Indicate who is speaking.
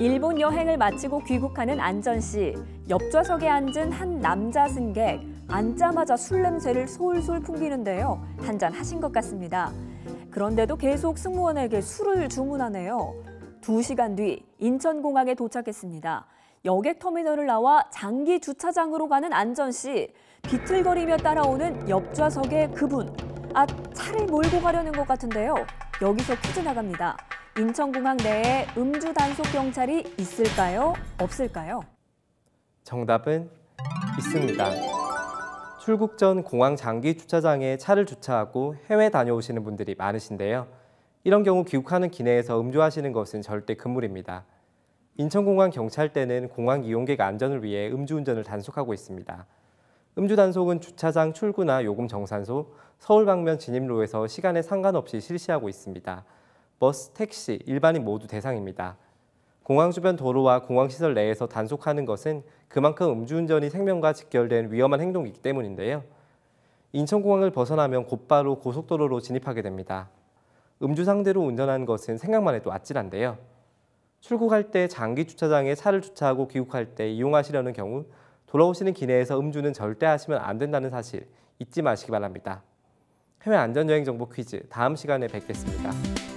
Speaker 1: 일본 여행을 마치고 귀국하는 안전 씨. 옆좌석에 앉은 한 남자 승객. 앉자마자 술 냄새를 솔솔 풍기는데요. 한 잔 하신 것 같습니다. 그런데도 계속 승무원에게 술을 주문하네요. 두 시간 뒤 인천공항에 도착했습니다. 여객 터미널을 나와 장기 주차장으로 가는 안전 씨. 비틀거리며 따라오는 옆좌석의 그분. 아, 차를 몰고 가려는 것 같은데요. 여기서 퀴즈 나갑니다. 인천공항 내에 음주 단속 경찰이 있을까요? 없을까요?
Speaker 2: 정답은 있습니다. 출국 전 공항 장기 주차장에 차를 주차하고 해외 다녀오시는 분들이 많으신데요. 이런 경우 귀국하는 기내에서 음주하시는 것은 절대 금물입니다. 인천공항 경찰대는 공항 이용객 안전을 위해 음주운전을 단속하고 있습니다. 음주 단속은 주차장 출구나 요금 정산소, 서울 방면 진입로에서 시간에 상관없이 실시하고 있습니다. 버스, 택시, 일반인 모두 대상입니다. 공항 주변 도로와 공항 시설 내에서 단속하는 것은 그만큼 음주운전이 생명과 직결된 위험한 행동이기 때문인데요. 인천공항을 벗어나면 곧바로 고속도로로 진입하게 됩니다. 음주 상대로 운전하는 것은 생각만 해도 아찔한데요. 출국할 때 장기 주차장에 차를 주차하고 귀국할 때 이용하시려는 경우 돌아오시는 기내에서 음주는 절대 하시면 안 된다는 사실 잊지 마시기 바랍니다. 해외 안전여행 정보 퀴즈 다음 시간에 뵙겠습니다.